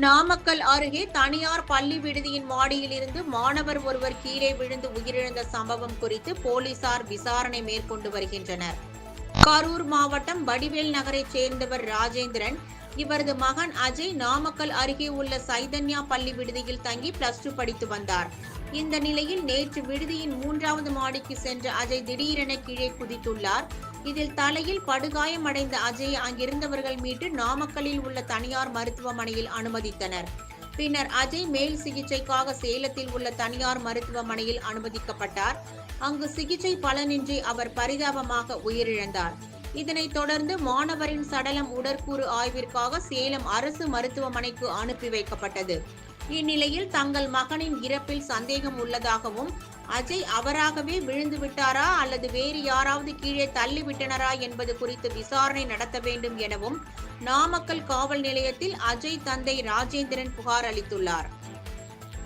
நாமக்கல் அருகே தனியார் பள்ளி விடுதியின் மாடியில் இருந்து மாணவர் ஒருவர் கீழே விழுந்து உயிரிழந்த சம்பவம் குறித்து போலீசார் விசாரணை மேற்கொண்டு வருகின்றனர். கரூர் மாவட்டம் வடிவேல் நகரைச் சேர்ந்தவர் ராஜேந்திரன் இவரது மகன் அஜய் நாமக்கல் அருகே உள்ள சைதன்யா பள்ளி விடுதியில் தங்கி பிளஸ் டூ படித்து வந்தார். இந்த நிலையில் நேற்று விடுதியின் மூன்றாவது மாடிக்கு சென்ற அஜய் திடீரென கீழே குதித்துள்ளார். இதில் தலையில் படுகாயமடைந்த அஜய் அங்கிருந்தவர்கள் மீட்டு நாமக்கல்லில் உள்ள தனியார் மருத்துவமனையில் அனுமதித்தனர். பின்னர் அஜய் மேல் சிகிச்சைக்காக சேலத்தில் உள்ள தனியார் மருத்துவமனையில் அனுமதிக்கப்பட்டார். அங்கு சிகிச்சை பலனின்றி அவர் பரிதாபமாக உயிரிழந்தார். இதனைத் தொடர்ந்து மாணவரின் சடலம் உடற்கூறு ஆய்விற்காக சேலம் அரசு மருத்துவமனைக்கு அனுப்பி வைக்கப்பட்டது. இந்நிலையில் தங்கள் மகனின் இறப்பில் சந்தேகம் உள்ளதாகவும் அஜய் அவராகவே விழுந்து விட்டாரா? அல்லது வேறு யாராவது கீழே தள்ளிவிட்டனரா என்பது குறித்து விசாரணை நடத்த வேண்டும் எனவும் நாமக்கல் காவல் நிலையத்தில் அஜய் தந்தை ராஜேந்திரன் புகார் அளித்துள்ளார்.